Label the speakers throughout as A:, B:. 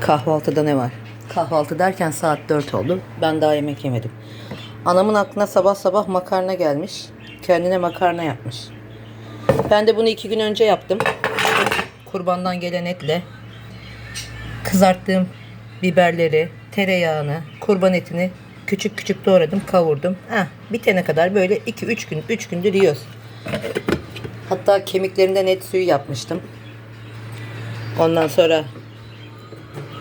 A: Kahvaltıda ne var? Kahvaltı derken saat 4 oldu. Ben daha yemek yemedim. Anamın aklına sabah sabah makarna gelmiş. Kendine makarna yapmış. Ben de bunu iki gün önce yaptım. Kurbandan gelen etle kızarttığım biberleri, tereyağını, kurban etini küçük küçük doğradım, kavurdum. Heh, bitene kadar böyle 2-3 gün, 3 gündür yiyoruz. Hatta kemiklerinden et suyu yapmıştım. Ondan sonra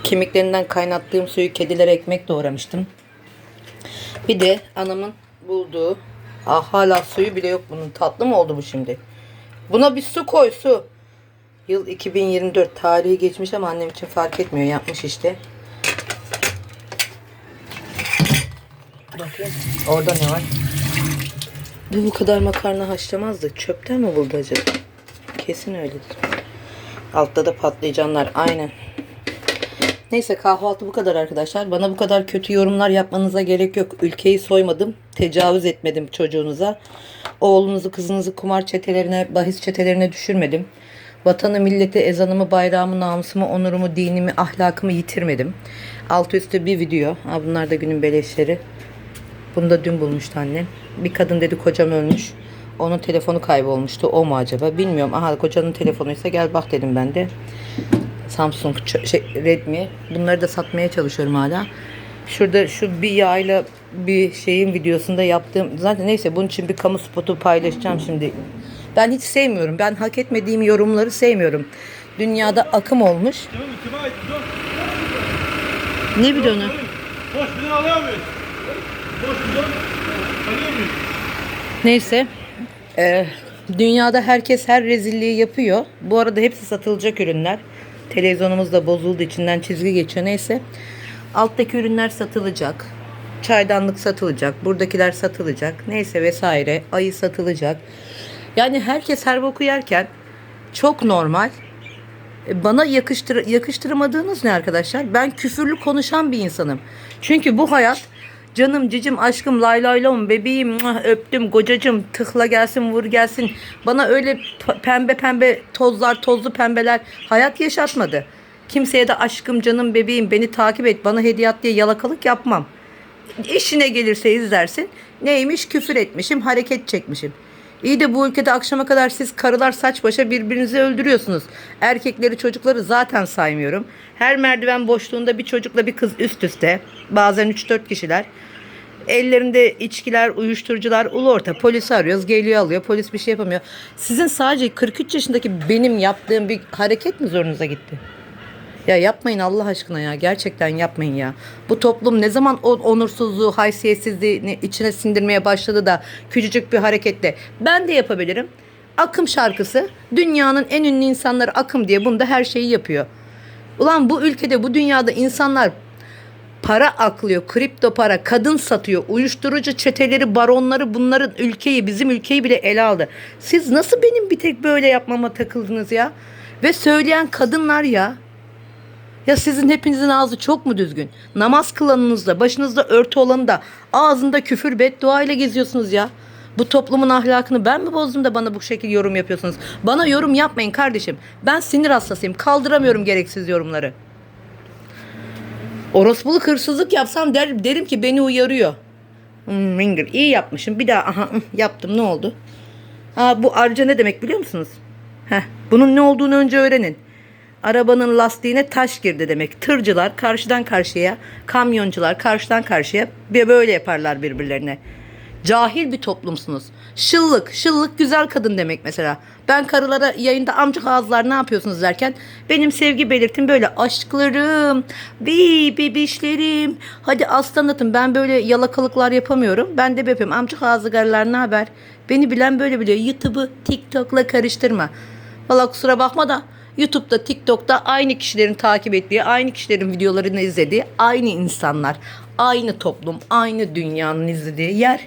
A: kemiklerinden kaynattığım suyu kedilere ekmek doğramıştım. Bir de anamın bulduğu ah hala suyu bile yok bunun. Tatlı mı oldu bu şimdi? Buna bir su koy su. Yıl 2024 tarihi geçmiş ama annem için fark etmiyor. Yapmış işte. Bakayım. Orada ne var? Bu bu kadar makarna haşlamazdı. Çöpten mi buldu acaba? Kesin öyledir. Altta da patlıcanlar. Aynen. Neyse kahvaltı bu kadar arkadaşlar. Bana bu kadar kötü yorumlar yapmanıza gerek yok. Ülkeyi soymadım. Tecavüz etmedim çocuğunuza. Oğlunuzu kızınızı kumar çetelerine, bahis çetelerine düşürmedim. Vatanı, milleti, ezanımı, bayrağımı, namusumu, onurumu, dinimi, ahlakımı yitirmedim. Altı üstü bir video. Ha, bunlar da günün beleşleri. Bunu da dün bulmuştu annem. Bir kadın dedi kocam ölmüş. Onun telefonu kaybolmuştu. O mu acaba? Bilmiyorum. Aha kocanın telefonuysa gel bak dedim ben de. Samsung, şey, Redmi. Bunları da satmaya çalışıyorum hala. Şurada şu bir yağıyla bir şeyin videosunda yaptığım zaten neyse bunun için bir kamu spotu paylaşacağım şimdi. Ben hiç sevmiyorum. Ben hak etmediğim yorumları sevmiyorum. Dünyada akım olmuş. Ne bidonu?
B: Boş bidon alıyor muyuz? Boş bidon alıyor muyuz?
A: Neyse. Ee, dünyada herkes her rezilliği yapıyor. Bu arada hepsi satılacak ürünler. Televizyonumuz da bozuldu. içinden çizgi geçiyor. Neyse. Alttaki ürünler satılacak. Çaydanlık satılacak. Buradakiler satılacak. Neyse vesaire. Ayı satılacak. Yani herkes her boku yerken çok normal. E, Bana yakıştır yakıştıramadığınız ne arkadaşlar? Ben küfürlü konuşan bir insanım. Çünkü bu hayat canım cicim aşkım lay lay bebeğim öptüm kocacım tıkla gelsin vur gelsin. Bana öyle pembe pembe tozlar tozlu pembeler hayat yaşatmadı. Kimseye de aşkım canım bebeğim beni takip et bana hediye at diye yalakalık yapmam. İşine gelirse izlersin. Neymiş küfür etmişim, hareket çekmişim. İyi de bu ülkede akşama kadar siz karılar saç başa birbirinizi öldürüyorsunuz. Erkekleri çocukları zaten saymıyorum. Her merdiven boşluğunda bir çocukla bir kız üst üste. Bazen 3-4 kişiler. Ellerinde içkiler, uyuşturucular, ulu orta. Polisi arıyoruz, geliyor alıyor. Polis bir şey yapamıyor. Sizin sadece 43 yaşındaki benim yaptığım bir hareket mi zorunuza gitti? Ya yapmayın Allah aşkına ya. Gerçekten yapmayın ya. Bu toplum ne zaman o onursuzluğu, haysiyetsizliğini içine sindirmeye başladı da küçücük bir hareketle ben de yapabilirim. Akım şarkısı dünyanın en ünlü insanları akım diye bunda her şeyi yapıyor. Ulan bu ülkede bu dünyada insanlar para aklıyor, kripto para, kadın satıyor, uyuşturucu çeteleri, baronları bunların ülkeyi, bizim ülkeyi bile ele aldı. Siz nasıl benim bir tek böyle yapmama takıldınız ya? Ve söyleyen kadınlar ya. Ya sizin hepinizin ağzı çok mu düzgün? Namaz kılanınızda, başınızda örtü olanı da ağzında küfür beddua ile geziyorsunuz ya. Bu toplumun ahlakını ben mi bozdum da bana bu şekilde yorum yapıyorsunuz? Bana yorum yapmayın kardeşim. Ben sinir hastasıyım. Kaldıramıyorum gereksiz yorumları. Orospuluk hırsızlık yapsam der, derim ki beni uyarıyor. Hmm, mingir. iyi yapmışım. Bir daha aha, ıh, yaptım ne oldu? Aa, bu arca ne demek biliyor musunuz? Heh, bunun ne olduğunu önce öğrenin. Arabanın lastiğine taş girdi demek. Tırcılar karşıdan karşıya, kamyoncular karşıdan karşıya böyle yaparlar birbirlerine. Cahil bir toplumsunuz. Şıllık, şıllık güzel kadın demek mesela. Ben karılara yayında amcık ağızlar ne yapıyorsunuz derken benim sevgi belirtim böyle aşklarım, bi bebişlerim. Hadi aslan atın ben böyle yalakalıklar yapamıyorum. Ben de yapıyorum. Amcık ağzı karılar ne haber? Beni bilen böyle biliyor. YouTube'u TikTok'la karıştırma. Valla kusura bakma da YouTube'da, TikTok'ta aynı kişilerin takip ettiği, aynı kişilerin videolarını izlediği aynı insanlar, aynı toplum, aynı dünyanın izlediği yer.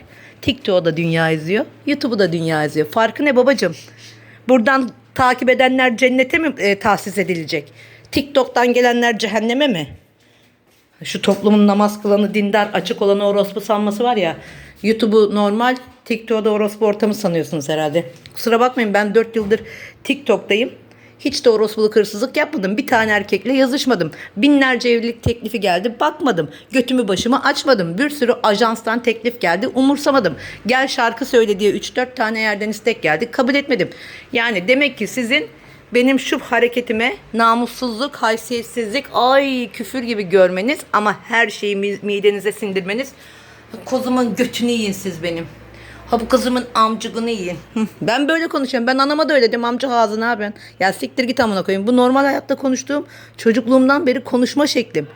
A: TikTok'u da dünya izliyor, YouTube'u da dünya izliyor. Farkı ne babacığım? Buradan takip edenler cennete mi e, tahsis edilecek? TikTok'tan gelenler cehenneme mi? Şu toplumun namaz kılanı, dindar, açık olanı orospu sanması var ya. YouTube'u normal, TikTok'da orospu ortamı sanıyorsunuz herhalde. Kusura bakmayın ben 4 yıldır TikTok'tayım. Hiç de orospuluk hırsızlık yapmadım. Bir tane erkekle yazışmadım. Binlerce evlilik teklifi geldi. Bakmadım. Götümü başıma açmadım. Bir sürü ajanstan teklif geldi. Umursamadım. Gel şarkı söyle diye 3-4 tane yerden istek geldi. Kabul etmedim. Yani demek ki sizin benim şu hareketime namussuzluk, haysiyetsizlik, ay küfür gibi görmeniz ama her şeyi mi- midenize sindirmeniz kozumun götünü yiyin siz benim. Ha bu kızımın amcıgını yiyin. Ben böyle konuşuyorum. Ben anama da öyle dedim. Amcık ağzına ha ben. Ya siktir git amına koyayım. Bu normal hayatta konuştuğum çocukluğumdan beri konuşma şeklim.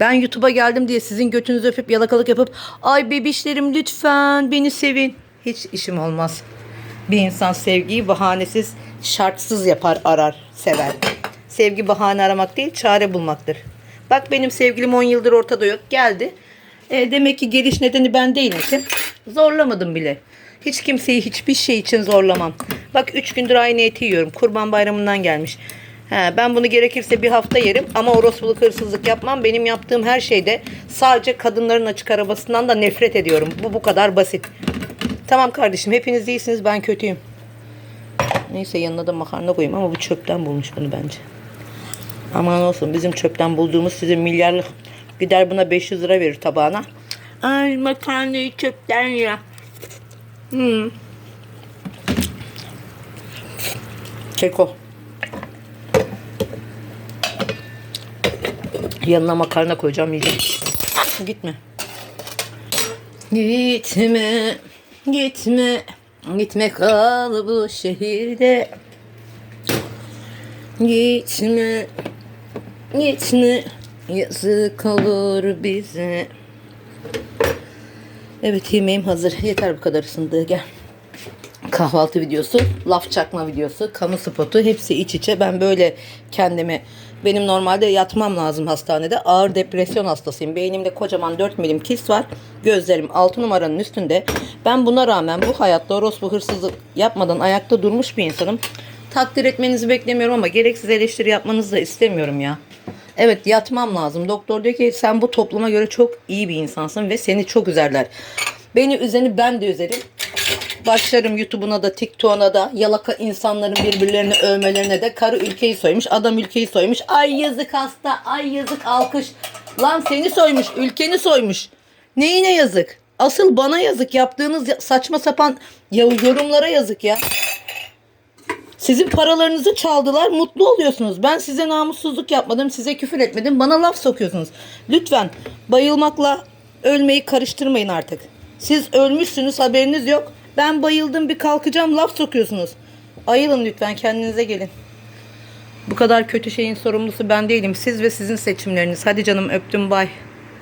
A: Ben YouTube'a geldim diye sizin götünüzü öpüp yalakalık yapıp ay bebişlerim lütfen beni sevin. Hiç işim olmaz. Bir insan sevgiyi bahanesiz, şartsız yapar, arar, sever. Sevgi bahane aramak değil, çare bulmaktır. Bak benim sevgilim 10 yıldır ortada yok. Geldi. E, demek ki geliş nedeni ben değilmişim. Zorlamadım bile. Hiç kimseyi hiçbir şey için zorlamam. Bak 3 gündür aynı eti yiyorum. Kurban bayramından gelmiş. He, ben bunu gerekirse bir hafta yerim ama orospuluk hırsızlık yapmam. Benim yaptığım her şeyde sadece kadınların açık arabasından da nefret ediyorum. Bu bu kadar basit. Tamam kardeşim hepiniz iyisiniz ben kötüyüm. Neyse yanına da makarna koyayım ama bu çöpten bulmuş bunu bence. Aman olsun bizim çöpten bulduğumuz sizin milyarlık gider buna 500 lira verir tabağına. Ay makarnayı çöpten ya. Hmm. Keko. Yanına makarna koyacağım yiyeceğim. Gitme. Gitme, gitme, gitme kal bu şehirde. Gitme, gitme, yazık olur bize. Evet yemeğim hazır. Yeter bu kadar ısındığı gel. Kahvaltı videosu, laf çakma videosu, kamu spotu hepsi iç içe. Ben böyle kendimi benim normalde yatmam lazım hastanede. Ağır depresyon hastasıyım. Beynimde kocaman 4 milim kist var. Gözlerim 6 numaranın üstünde. Ben buna rağmen bu hayatta orospu hırsızlık yapmadan ayakta durmuş bir insanım. Takdir etmenizi beklemiyorum ama gereksiz eleştiri yapmanızı da istemiyorum ya. Evet yatmam lazım. Doktor diyor ki sen bu topluma göre çok iyi bir insansın ve seni çok üzerler. Beni üzeni ben de üzerim. Başlarım YouTube'una da TikTok'una da yalaka insanların birbirlerini övmelerine de karı ülkeyi soymuş, adam ülkeyi soymuş. Ay yazık hasta, ay yazık alkış. Lan seni soymuş, ülkeni soymuş. Neyine yazık? Asıl bana yazık. Yaptığınız ya- saçma sapan yorumlara yazık ya. Sizin paralarınızı çaldılar, mutlu oluyorsunuz. Ben size namussuzluk yapmadım, size küfür etmedim, bana laf sokuyorsunuz. Lütfen bayılmakla ölmeyi karıştırmayın artık. Siz ölmüşsünüz, haberiniz yok. Ben bayıldım bir kalkacağım, laf sokuyorsunuz. Ayılın lütfen, kendinize gelin. Bu kadar kötü şeyin sorumlusu ben değilim. Siz ve sizin seçimleriniz. Hadi canım öptüm, bay.